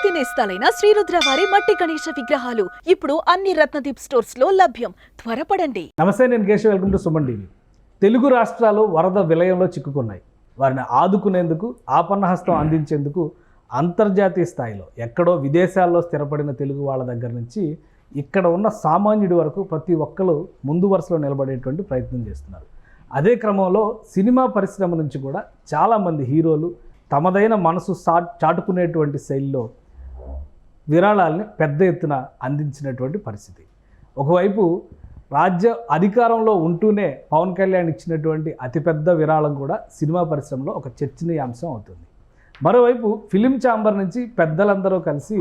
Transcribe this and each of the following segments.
అత్యధిక నేస్తాలైన శ్రీరుద్ర వారి మట్టి గణేష విగ్రహాలు. ఇప్పుడు అన్ని రత్నదీప్ స్టోర్స్లో లభ్యం. త్వరపడండి. నమస్తే నేను Keshav. Welcome to Suman TV. Telugu రాష్ట్రాలు వరద విలయంలో చిక్కుకున్నాయి. వారిని ఆదుకునేందుకు ఆపన్నహస్తం అందించేందుకు అంతర్జాతీయ స్థాయిలో ఎక్కడో విదేశాల్లో స్థిరపడిన తెలుగు వాళ్ళ దగ్గర నుంచి ఇక్కడ ఉన్న సామాన్యుడి వరకు ప్రతి ఒక్కరు ముందు వరుసలో నిలబడేటువంటి ప్రయత్నం చేస్తున్నారు. అదే క్రమంలో సినిమా పరిశ్రమ నుంచి కూడా చాలామంది హీరోలు తమదైన మనసు సా చాటుకునేటువంటి శైలిలో విరాళాలని పెద్ద ఎత్తున అందించినటువంటి పరిస్థితి. ఒకవైపు రాజ్య అధికారంలో ఉంటూనే పవన్ కళ్యాణ్ ఇచ్చినటువంటి అతిపెద్ద విరాళం కూడా సినిమా పరిశ్రమలో ఒక చర్చనీయాంశం అవుతుంది. మరోవైపు ఫిలిం ఛాంబర్ నుంచి పెద్దలందరూ కలిసి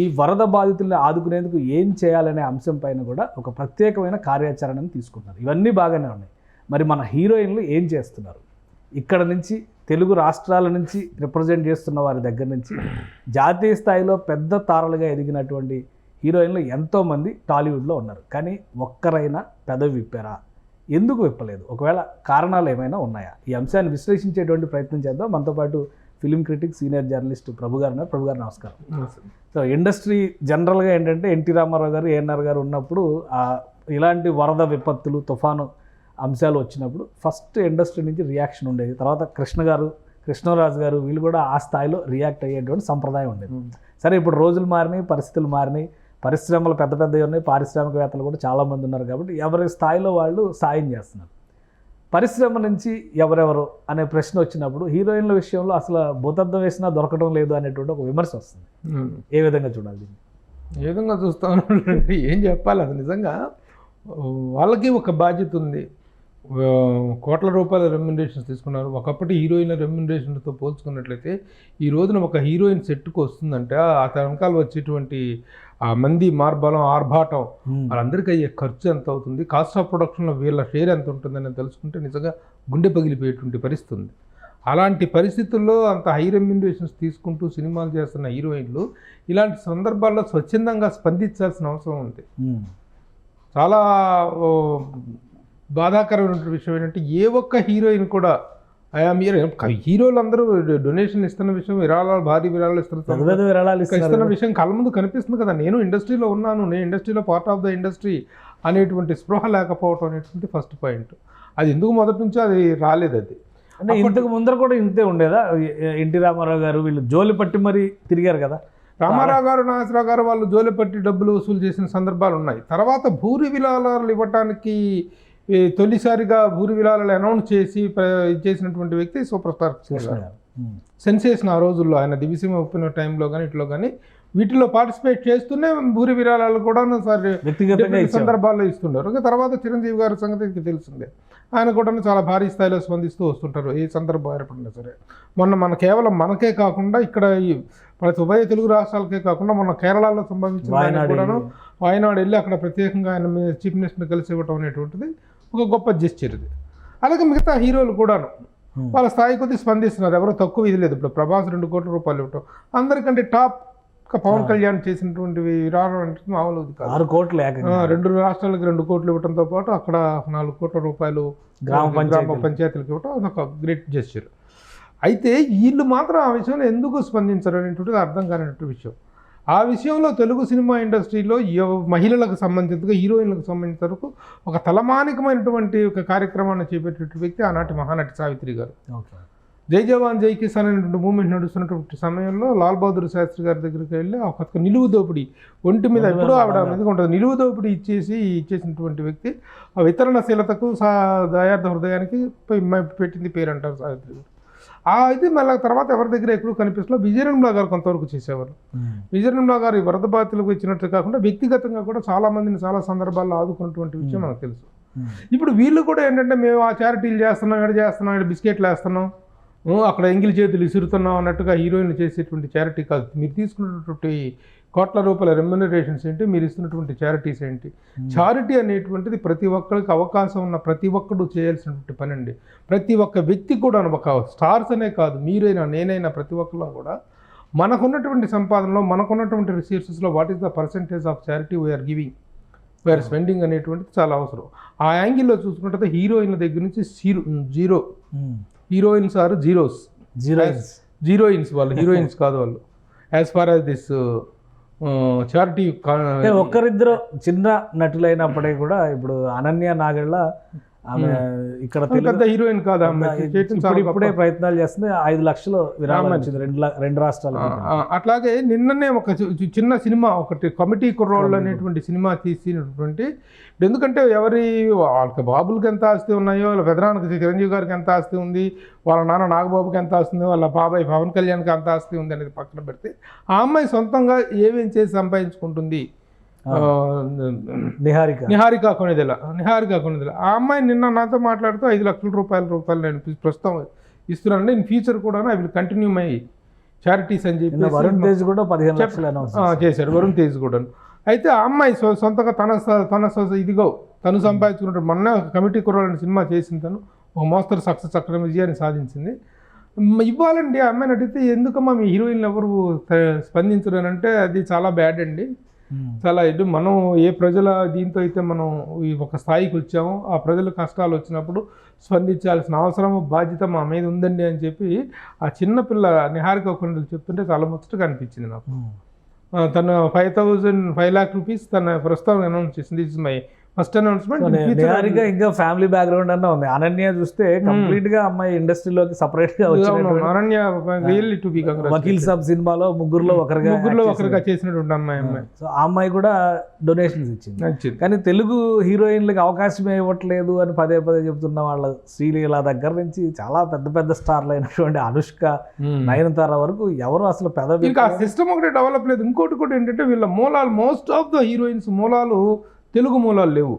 ఈ వరద బాధితుల్ని ఆదుకునేందుకు ఏం చేయాలనే అంశం పైన కూడా ఒక ప్రత్యేకమైన కార్యాచరణను తీసుకుంటున్నారు. ఇవన్నీ బాగానే ఉన్నాయి. మరి మన హీరోయిన్లు ఏం చేస్తున్నారు? ఇక్కడ నుంచి తెలుగు రాష్ట్రాల నుంచి రిప్రజెంట్ చేస్తున్న వారి దగ్గర నుంచి జాతీయ స్థాయిలో పెద్ద తారలుగా ఎదిగినటువంటి హీరోయిన్లు ఎంతోమంది టాలీవుడ్లో ఉన్నారు. కానీ ఒక్కరైనా పెదవి విప్పారా? ఎందుకు విప్పలేదు? ఒకవేళ కారణాలు ఏమైనా ఉన్నాయా? ఈ అంశాన్ని విశ్లేషించేటువంటి ప్రయత్నం చేద్దాం. మనతో పాటు film critic senior journalist Prabhu గారు ఉన్నారు. ప్రభు గారు నమస్కారం. సో ఇండస్ట్రీ జనరల్గా ఏంటంటే ఎన్టీ రామారావు గారు ఏఎన్ఆర్ గారు ఉన్నప్పుడు ఇలాంటి వరద విపత్తులు తుఫాను అంశాలు వచ్చినప్పుడు ఫస్ట్ ఇండస్ట్రీ నుంచి రియాక్షన్ ఉండేది. తర్వాత కృష్ణ గారు కృష్ణరాజు గారు వీళ్ళు కూడా ఆ స్థాయిలో రియాక్ట్ అయ్యేటువంటి సంప్రదాయం ఉండేది. సరే ఇప్పుడు రోజులు మారినాయి పరిస్థితులు మారినాయి. పరిశ్రమలు పెద్ద పెద్దవి ఉన్నాయి. పారిశ్రామికవేత్తలు కూడా చాలామంది ఉన్నారు కాబట్టి ఎవరి స్థాయిలో వాళ్ళు సాయం చేస్తున్నారు. పరిశ్రమ నుంచి ఎవరెవరు అనే ప్రశ్న వచ్చినప్పుడు హీరోయిన్ల విషయంలో అసలు భూతద్దం వేసినా దొరకడం లేదు అనేటువంటి ఒక విమర్శ వస్తుంది. ఏ విధంగా చూడాలి దీన్ని? ఏ విధంగా చూస్తాను ఏం చెప్పాలి? అది నిజంగా వాళ్ళకి ఒక బాధ్యత ఉంది. కోట్ల రూపాయల రెమ్యునరేషన్స్ తీసుకున్నారు. ఒకప్పటి హీరోయిన్ల రెమ్యునరేషన్తో పోల్చుకున్నట్లయితే ఈ రోజున ఒక హీరోయిన్ సెట్కు వస్తుందంటే ఆ వెనకాల వచ్చేటువంటి ఆ మంది మార్బలం ఆర్భాటం వాళ్ళందరికీ అయ్యే ఖర్చు ఎంత అవుతుంది? కాస్ట్ ఆఫ్ ప్రొడక్షన్లో వీళ్ళ షేర్ ఎంత ఉంటుందని తెలుసుకుంటే నిజంగా గుండె పగిలిపోయేటువంటి పరిస్థితి ఉంది. అలాంటి పరిస్థితుల్లో అంత హై రెమ్యునరేషన్స్ తీసుకుంటూ సినిమాలు చేస్తున్న హీరోయిన్లు ఇలాంటి సందర్భాల్లో స్వచ్ఛందంగా స్పందించాల్సిన అవసరం ఉంది. చాలా బాధాకరమైనటువంటి విషయం ఏంటంటే ఏ ఒక్క హీరోయిన్ కూడా ఆయా మీరు హీరోలు అందరూ డొనేషన్ ఇస్తున్న విషయం విరాళాలు భారీ విరాళాలు ఇస్తున్న పెద్ద పెద్ద విరాళాలు ఇస్తున్న ఇస్తున్నారు. విషయం కళ్ళ ముందు కనిపిస్తుంది కదా నేను ఇండస్ట్రీలో ఉన్నాను నేను ఇండస్ట్రీలో పార్ట్ ఆఫ్ ద ఇండస్ట్రీ అనేటువంటి స్పృహ లేకపోవటం అనేటువంటి ఫస్ట్ పాయింట్ అది ఎందుకు మొదటి నుంచో అది రాలేదు అది. అంటే ఇంతకు ముందర కూడా ఇంతే ఉండేదా? ఎన్టీ రామారావు గారు వీళ్ళు జోలి పట్టి మరీ తిరిగారు కదా. రామారావు గారు నాగేశ్వరరావు గారు వాళ్ళు జోలి పట్టి డబ్బులు వసూలు చేసిన సందర్భాలు ఉన్నాయి. తర్వాత భూరి విరాళాలు ఇవ్వటానికి తొలిసారిగా భూరి విరాళాలు అనౌన్స్ చేసి చేసినటువంటి వ్యక్తి సూపర్ స్టార్ కృష్ణ. గారు. సెన్సేషన్ ఆ రోజుల్లో ఆయన దివిసీమ ఒప్పిన టైంలో కానీ ఇట్లో కానీ వీటిలో పార్టిసిపేట్ చేస్తూనే భూరి విరాళాలు కూడా సరే ఇచ్చారు సందర్భాల్లో ఇస్తుంటారు. తర్వాత చిరంజీవి గారి సంగతి తెలిసిందే ఆయన కూడా చాలా భారీ స్థాయిలో స్పందిస్తూ వస్తుంటారు. ఏ సందర్భం ఏర్పడినా సరే. మొన్న మన కేవలం మనకే కాకుండా ఇక్కడ ఈ ప్రతి ఉభయ తెలుగు రాష్ట్రాలకే కాకుండా మొన్న కేరళలో సంబంధించిన ఆయన వాయనాడు కూడాను. వాయనాడు వెళ్ళి అక్కడ ప్రత్యేకంగా ఆయన మీ- చీఫ్ మినిస్టర్ని కలిసి ఇవ్వటం అనేటువంటిది ఒక గొప్ప జెస్చర్ ఇది. అలాగే మిగతా హీరోలు కూడాను. వాళ్ళ స్థాయి కొద్దీ స్పందిస్తున్నారు. ఎవరో తక్కువ ఇది లేదు. ఇప్పుడు ప్రభాస్ రెండు కోట్ల రూపాయలు ఇవ్వటం. అందరికంటే టాప్ పవన్ కళ్యాణ్ చేసినటువంటి విరాళం అంటే మామూలు కాదు. ఆరు కోట్లు రెండు రాష్ట్రాలకు రెండు కోట్లు ఇవ్వడంతో పాటు అక్కడ నాలుగు కోట్ల రూపాయలు గ్రామ గ్రామ పంచాయతీలు. పంచాయతీలకు ఇవ్వటం అదొక గ్రేట్ జెస్చర్. అయితే వీళ్ళు మాత్రం ఆ విషయంలో ఎందుకు స్పందించరు అనేటువంటిది అర్థం కానిటువంటి విషయం. ఆ విషయంలో తెలుగు సినిమా ఇండస్ట్రీలో మహిళలకు సంబంధించిన హీరోయిన్లకు సంబంధించిన వరకు ఒక తలమానికమైనటువంటి ఒక కార్యక్రమాన్ని చేపట్టేటువంటి వ్యక్తి ఆనాటి మహానటి సావిత్రి గారు. జై జవాన్ జై కిసాన్ అనేటువంటి మూమెంట్ నడుస్తున్నటువంటి సమయంలో లాల్ బహదూర్ శాస్త్రి గారి దగ్గరికి వెళ్ళి ఒక నిలువు దోపిడీ ఒంటి మీద ఎప్పుడూ ఆవిడ మీద ఉంటుంది. నిలువు దోపిడీ ఇచ్చేసి ఇచ్చేసినటువంటి వ్యక్తి ఆ వితరణశీలతకు సా దయార్థ హృదయానికి పెట్టింది పేరు అంటారు సావిత్రి గారు. ఆ అయితే మళ్ళీ తర్వాత ఎవరి దగ్గర ఎక్కడూ కనిపిస్తున్నా విజయనిర్మలా గారు కొంతవరకు చేసేవారు ఉమ్. విజయనిర్మలా గారు ఈ వరద బాధితులకు ఇచ్చినట్టు కాకుండా వ్యక్తిగతంగా కూడా చాలా మందిని చాలా సందర్భాల్లో ఆదుకున్నటువంటి విషయం మనకు తెలుసు ఉమ్. ఇప్పుడు వీళ్ళు కూడా ఏంటంటే మేము ఆ చారిటీలు చేస్తున్నాం ఇక్కడ చేస్తున్నాం ఇక్కడ బిస్కెట్లు వేస్తున్నాం అక్కడ ఎంగిలి చేతులు ఇసురుతున్నాం అన్నట్టుగా హీరోయిన్లు చేసేటువంటి చారిటీ కాదు మీరు తీసుకున్నటువంటి కోట్ల రూపాయల రెమ్యునరేషన్స్ ఏంటి? మీరు ఇస్తున్నటువంటి చారిటీస్ ఏంటి? చారిటీ అనేటువంటిది ప్రతి ఒక్కరికి అవకాశం ఉన్న ప్రతి ఒక్కడు చేయాల్సినటువంటి పని అండి. ప్రతి ఒక్క వ్యక్తి కూడా ఒక స్టార్స్ అనే కాదు మీరైనా నేనైనా ప్రతి ఒక్కరు కూడా మనకున్నటువంటి సంపాదనలో మనకున్నటువంటి రిసోర్సెస్లో what is the percentage of charity we are giving we are spending అనేటువంటిది చాలా అవసరం. ఆ యాంగిల్లో చూసుకుంటే హీరోయిన్ల దగ్గర నుంచి zero. Heroines are zeros zeroines zeroines వాళ్ళు హీరోయిన్స్ కాదు వాళ్ళు. As far as this charity ఒక్కరిద్దరు చిన్న నటులైనప్పటికీ కూడా ఇప్పుడు అనన్య నాగళ్ళ ఆమె ఇక్కడ పెద్ద హీరోయిన్ కాదు ఇప్పుడు ఇప్పుడే. ప్రయత్నాలు చేస్తుంది ఐదు లక్షలు విరాళం రామన్. వచ్చింది రెండు రెండు రాష్ట్రాలు అట్లాగే నిన్ననే ఒక చిన్న సినిమా ఒకటి కమిటీ కుర్రోళ్ళు అనేటువంటి సినిమా తీసినటువంటి ఎందుకంటే ఎవరి వాళ్ళకి బాబులకి ఎంత ఆస్తి ఉన్నాయో వాళ్ళ పెదనాన్నకి చిరంజీవి గారికి ఎంత ఆస్తి ఉంది వాళ్ళ నాన్న నాగబాబుకి ఎంత ఆస్తి ఉంది వాళ్ళ బాబాయ్ పవన్ కళ్యాణ్కి ఎంత ఆస్తి ఉంది అనేది పక్కన పెడితే ఆ అమ్మాయి సొంతంగా ఏమేం చేసి సంపాదించుకుంటుంది నిహారిక. నిహారిక కొనిదెల నిహారిక కొనిదెల. ఆ అమ్మాయి నిన్న నాతో మాట్లాడుతూ ఐదు లక్షల రూపాయల రూపాయలు నేను ప్ర- ప్రస్తుతం ఇస్తున్నానండి ఇన్ ఫ్యూచర్ కూడా I will continue my charities అని చెప్పి వరుణ్ తేజ్ కూడా పదిహేను లక్షలు చేశాడు. వరుణ్ తేజ్ కూడా అయితే ఆ అమ్మాయి సొంతంగా తన తన ఇదిగో తను సంపాదించుకుంటాడు మొన్న కమిటీ కుర్రాలని సినిమా చేసింది తను. ఒక మోస్తరు సక్సెస్ అక్కడ విజయాన్ని సాధించింది. ఇవ్వాలండి ఆ అమ్మాయిని అడిగితే ఎందుకమ్మా మీ హీరోయిన్లు ఎవరు స్పందించరు అని అంటే అది చాలా బ్యాడ్ అండి. చాలా ఇది మనం ఏ ప్రజల దీంతో అయితే మనం ఈ ఒక స్థాయికి వచ్చామో ఆ ప్రజల కష్టాలు వచ్చినప్పుడు స్పందించాల్సిన అవసరం బాధ్యత మా మీద ఉందండి అని చెప్పి ఆ చిన్న పిల్ల నిహారిక కొండలు చెప్తుంటే చాలా ముచ్చటగా అనిపించింది నాకు. తను five thousand five lakh rupees తన ప్రస్తుతం అనౌన్స్ చేసింది is my first announcement Niharika ఇంకా ఫ్యామిలీ బ్యాక్గ్రౌండ్ అన్న ఉంది. అనన్య చూస్తే కంప్లీట్గా అమ్మాయి ఇండస్ట్రీలోకి సపరేట్గా Aranya really to be Vakeel Saab సినిమాలో ముగ్గురులో ఒకరిగా ముగ్గురులో ఒకరిగా చేసినటువంటి అమ్మాయి అమ్మాయి. సో ఆ అమ్మాయి కూడా డొనేషన్స్ ఇచ్చింది. కానీ తెలుగు హీరోయిన్లకు అవకాశం ఇవ్వట్లేదు అని పదే పదే చెప్తున్న వాళ్ళ శ్రీలీల దగ్గర నుంచి చాలా పెద్ద పెద్ద స్టార్లు అయినటువంటి అనుష్క నయనతార వరకు ఎవరు అసలు పెద్ద ఇంకా సిస్టమ్ ఒకటి డెవలప్ లేదు. ఇంకోటి కూడా ఏంటంటే వీళ్ళ మూలాలు మోస్ట్ ఆఫ్ ద హీరోయిన్స్ మూలాలు తెలుగు మూలాలు లేవు.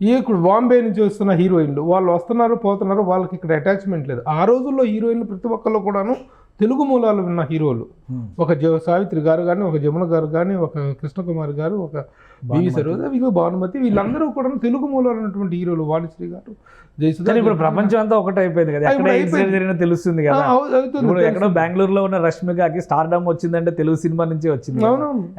ఈ ఇప్పుడు బాంబే నుంచి వస్తున్న హీరోయిన్లు వాళ్ళు వస్తున్నారు పోతున్నారు వాళ్ళకి ఇక్కడ అటాచ్మెంట్ లేదు. ఆ రోజుల్లో హీరోయిన్లు ప్రతి ఒక్కళ్ళు కూడాను తెలుగు మూలాలు ఉన్న హీరోలు. ఒక సావిత్రి గారు కానీ ఒక జమున గారు కానీ ఒక కృష్ణకుమార్ గారు ఒక బివి సరోజ వీళ్ళు భానుమతి. వీళ్ళందరూ కూడా తెలుగు మూలాలు ఉన్నటువంటి హీరోలు. వాణిశ్రీ గారు జయసుధ ఇప్పుడు ప్రపంచం అంతా ఒకటి అయిపోయింది కదా. ఎక్కడ తెలుస్తుంది కదా. ఇప్పుడు ఎక్కడో బెంగళూరులో ఉన్న రష్మికకి స్టార్డమ్ వచ్చిందంటే తెలుగు సినిమా నుంచి వచ్చింది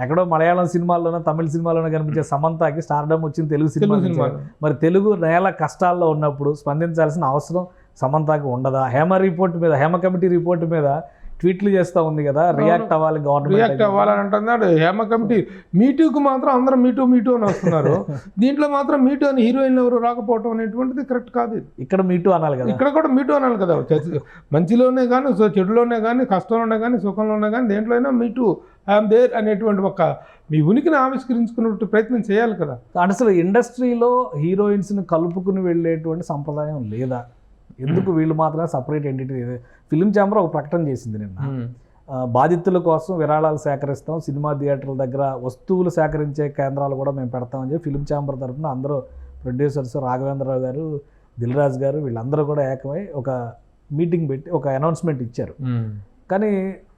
ఎక్కడో మలయాళం సినిమాల్లోనో తమిళ సినిమాలోనో కనిపించే సమంతకి స్టార్డమ్ వచ్చింది తెలుగు సినిమా మరి తెలుగు నేల కష్టాల్లో ఉన్నప్పుడు స్పందించాల్సిన అవసరం సమంతకి ఉండదా? హేమ రిపోర్ట్ మీద హేమ కమిటీ రిపోర్ట్ మీద ట్వీట్లు చేస్తా ఉంది కదా రియాక్ట్ అవ్వాలి రియాక్ట్ గవర్నమెంట్ అవ్వాలని అంటున్నాడు. హేమ కమిటీ మీటూకు మాత్రం అందరూ మీటూ మీటూ అని వస్తున్నారు. దీంట్లో మాత్రం మీటూ అని హీరోయిన్ ఎవరు రాకపోవటం అనేటువంటిది కరెక్ట్ కాదు ఇది. ఇక్కడ మీటు అనాలి కదా. ఇక్కడ కూడా మీటూ అనాలి కదా. మంచిలోనే కానీ చెడులోనే కానీ కష్టంలోనే కానీ సుఖంలోనే కానీ దేంట్లో అయినా మీటూ ఐఎమ్ దేర్ అనేటువంటి ఒక మీ ఉనికిని ఆవిష్కరించుకునే ప్రయత్నం చేయాలి కదా. అసలు ఇండస్ట్రీలో హీరోయిన్స్ని కలుపుకుని వెళ్ళేటువంటి సంప్రదాయం లేదా? ఎందుకు వీళ్ళు మాత్రమే సపరేట్ ఎంటిటీ ఫిలిం ఛాంబర్ ఒక ప్రకటన చేసింది నిన్న. బాధితుల కోసం విరాళాలు సేకరిస్తాం సినిమా థియేటర్ల దగ్గర వస్తువులు సేకరించే కేంద్రాలు కూడా మేము పెడతామని చెప్పి ఫిలిం ఛాంబర్ తరఫున అందరూ ప్రొడ్యూసర్స్ రాఘవేంద్రరావు గారు దిల్ రాజు గారు వీళ్ళందరూ కూడా ఏకమై ఒక మీటింగ్ పెట్టి ఒక అనౌన్స్మెంట్ ఇచ్చారు. కానీ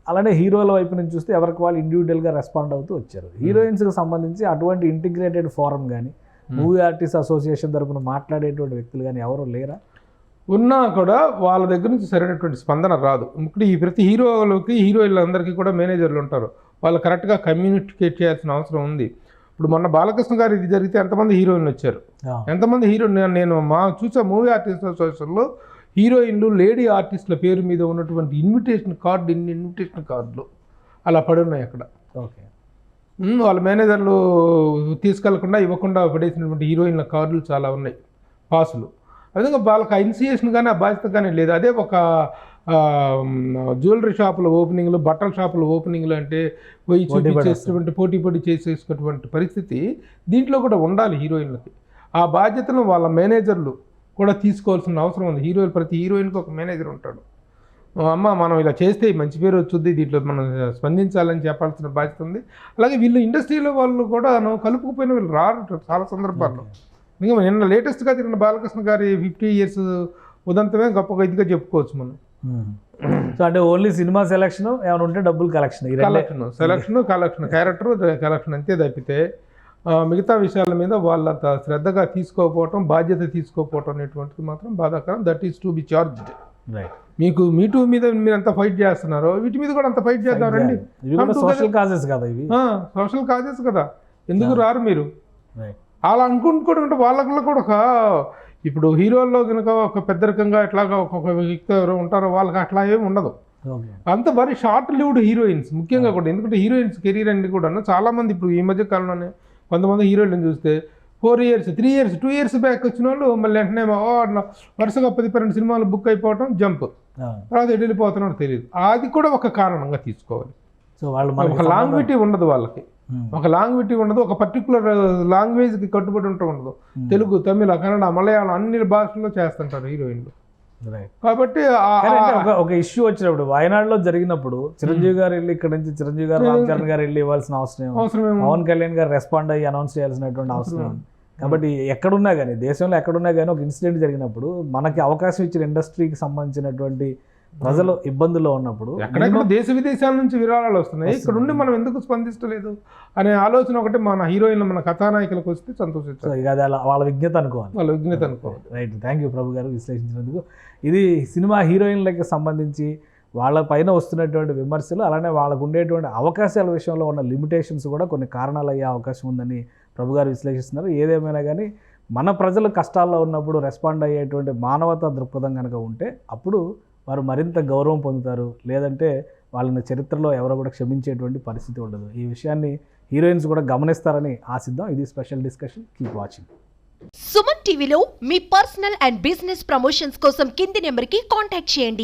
అలానే హీరోల వైపు నుంచి చూస్తే ఎవరికి వాళ్ళు ఇండివిజువల్గా రెస్పాండ్ అవుతూ వచ్చారు. హీరోయిన్స్కి సంబంధించి అటువంటి ఇంటిగ్రేటెడ్ ఫోరం కానీ మూవీ ఆర్టిస్ట్ అసోసియేషన్ తరపున మాట్లాడేటువంటి వ్యక్తులు కానీ ఎవరు లేరా? ఉన్నా కూడా వాళ్ళ దగ్గర నుంచి సరైనటువంటి స్పందన రాదు. ఇప్పుడు ఈ ప్రతి హీరోలకి హీరోయిన్లందరికీ కూడా మేనేజర్లు ఉంటారు. వాళ్ళు కరెక్ట్గా కమ్యూనికేట్ చేయాల్సిన అవసరం ఉంది. ఇప్పుడు మొన్న బాలకృష్ణ గారు ఇది జరిగితే ఎంతమంది హీరోయిన్లు వచ్చారు? ఎంతమంది హీరో నేను- మా చూసా మూవీ ఆర్టిస్ట్ అసోసియేషన్లో హీరోయిన్లు లేడీ ఆర్టిస్టుల పేరు మీద ఉన్నటువంటి ఇన్విటేషన్ కార్డు ఇన్ని ఇన్విటేషన్ కార్డులు అలా పడి ఉన్నాయి అక్కడ. ఓకే. వాళ్ళ మేనేజర్లు తీసుకెళ్ళకుండా ఇవ్వకుండా పడేసినటువంటి హీరోయిన్ల కార్డులు చాలా ఉన్నాయి. పాసులు. అదేవిధంగా వాళ్ళకి ఇనిషియేషన్ కానీ ఆ బాధ్యత కానీ లేదు. అదే ఒక జ్యువెలరీ షాపుల ఓపెనింగ్లు బట్టల షాపుల ఓపెనింగ్లు అంటే పోయి పోటీ పడి చూపించేటువంటి పోటీ పడి చేసేసుకున్నటువంటి పరిస్థితి దీంట్లో కూడా ఉండాలి హీరోయిన్లకి. ఆ బాధ్యతను వాళ్ళ మేనేజర్లు కూడా తీసుకోవాల్సిన అవసరం ఉంది. హీరోయిన్ ప్రతి హీరోయిన్కి ఒక మేనేజర్ ఉంటాడు. "ఓ అమ్మ మనం ఇలా చేస్తే మంచి పేరు వచ్చుద్ది దీంట్లో మనం స్పందించాలని చెప్పాల్సిన బాధ్యత ఉంది. అలాగే వీళ్ళు ఇండస్ట్రీలో వాళ్ళు కూడా కలుపుకుపోయిన వీళ్ళు రారు చాలా సందర్భాల్లో. ఇంకా నిన్న లేటెస్ట్గా తిరిగిన బాలకృష్ణ గారి ఫిఫ్టీ ఇయర్స్ ఉదంతమే గొప్పగా ఇదిగా చెప్పుకోవచ్చు మనం. సో అంటే ఓన్లీ సినిమా సెలక్షన్ ఏమైనా ఉంటే డబ్బులు collection collection selection collection character collection అంతే తప్పితే మిగతా విషయాల మీద వాళ్ళంత శ్రద్ధగా తీసుకోకపోవటం బాధ్యత తీసుకోకపోవటం అనేటువంటిది మాత్రం బాధాకరం. That is to be charged మీకు మీటూ మీద మీరు ఎంత ఫైట్ చేస్తున్నారో వీటి మీద కూడా అంత ఫైట్ చేద్దాం రండి. ఇవి కూడా సోషల్ కాజెస్ కదా ఇవి. సోషల్ కాజెస్ కదా. ఎందుకు రారు మీరు? రైట్ అలా అనుకుంటుకుంటే వాళ్ళలో కూడా ఒక ఇప్పుడు హీరోల్లో కనుక ఒక పెద్ద రకంగా ఎట్లాగా ఒక్కొక్క వ్యక్తి ఎవరో ఉంటారో వాళ్ళకి అట్లా ఏమి ఉండదు. అంత మరి షార్ట్ లివ్డ్ హీరోయిన్స్ ముఖ్యంగా కూడా ఎందుకంటే హీరోయిన్స్ కెరీర్ అన్ని కూడా చాలా మంది ఇప్పుడు ఈ మధ్య కాలంలోనే కొంతమంది హీరోయిన్ చూస్తే four years three years two years back వచ్చిన వాళ్ళు మళ్ళీ వెంటనే వరుసగా పది పన్నెండు సినిమాలు బుక్ అయిపోవటం జంప్. తర్వాత వెళ్ళిపోతున్నాడో తెలియదు. అది కూడా ఒక కారణంగా తీసుకోవాలి. సో వాళ్ళు ఒక లాంగ్విటీ ఉండదు వాళ్ళకి. ఒక లాంగ్విటీ ఉండదు ఒక పర్టికులర్ లాంగ్వేజ్కి కట్టుబడి ఉంటూ ఉండదు. Hmm. తెలుగు తమిళ కన్నడ మలయాళం అన్ని భాషల్లో చేస్తుంటారు హీరోయిన్లు. కాబట్టి ఒక ఇష్యూ వచ్చినప్పుడు వయనాడులో జరిగినప్పుడు చిరంజీవి గారు వెళ్ళి ఇక్కడ నుంచి చిరంజీవి గారు రామ్ చరణ్ గారు వెళ్ళి ఇవ్వాల్సిన అవసరం పవన్ కళ్యాణ్ గారు రెస్పాండ్ అయ్యి అనౌన్స్ చేయాల్సినటువంటి అవసరం. కాబట్టి ఎక్కడున్నా కానీ దేశంలో ఎక్కడున్నా కానీ ఒక ఇన్సిడెంట్ జరిగినప్పుడు మనకి అవకాశం ఇచ్చిన ఇండస్ట్రీకి సంబంధించినటువంటి ప్రజలు ఇబ్బందుల్లో ఉన్నప్పుడు ఎక్కడెక్కడ దేశ విదేశాల నుంచి విరాళాలు వస్తున్నాయి. ఇక్కడ ఉండి మనం ఎందుకు స్పందిస్తలేదు అనే ఆలోచన ఒకటి మన హీరోయిన్లు మన కథానాయకులకు వస్తే సంతోషించాలి అది అలా- వాళ్ళ విజ్ఞత అనుకోవాలి. వాళ్ళ విజ్ఞత అనుకోవాలి. రైట్ థ్యాంక్ యూ ప్రభు గారు విశ్లేషించినందుకు. ఇది సినిమా హీరోయిన్లకి సంబంధించి వాళ్ళ పైన వస్తున్నటువంటి విమర్శలు అలానే వాళ్ళకు ఉండేటువంటి అవకాశాల విషయంలో ఉన్న లిమిటేషన్స్ కూడా కొన్ని కారణాలు అయ్యే అవకాశం ఉందని ప్రభు గారు విశ్లేషిస్తున్నారు. ఏదేమైనా కానీ మన ప్రజలు కష్టాల్లో ఉన్నప్పుడు రెస్పాండ్ అయ్యేటువంటి మానవతా దృక్పథం కనుక ఉంటే అప్పుడు వారు మరింత గౌరవం పొందుతారు. లేదంటే వాళ్ళని చరిత్రలో ఎవరో కూడా క్షమించేటువంటి పరిస్థితి ఉండదు. ఈ విషయాన్ని హీరోయిన్స్ కూడా గమనిస్తారని ఆశిద్దాం. ఇది special discussion. Keep watching. Suman టీవీలో మీ పర్సనల్ అండ్ బిజినెస్ ప్రమోషన్స్ కోసం కింది నెంబర్కి కాంటాక్ట్ చేయండి.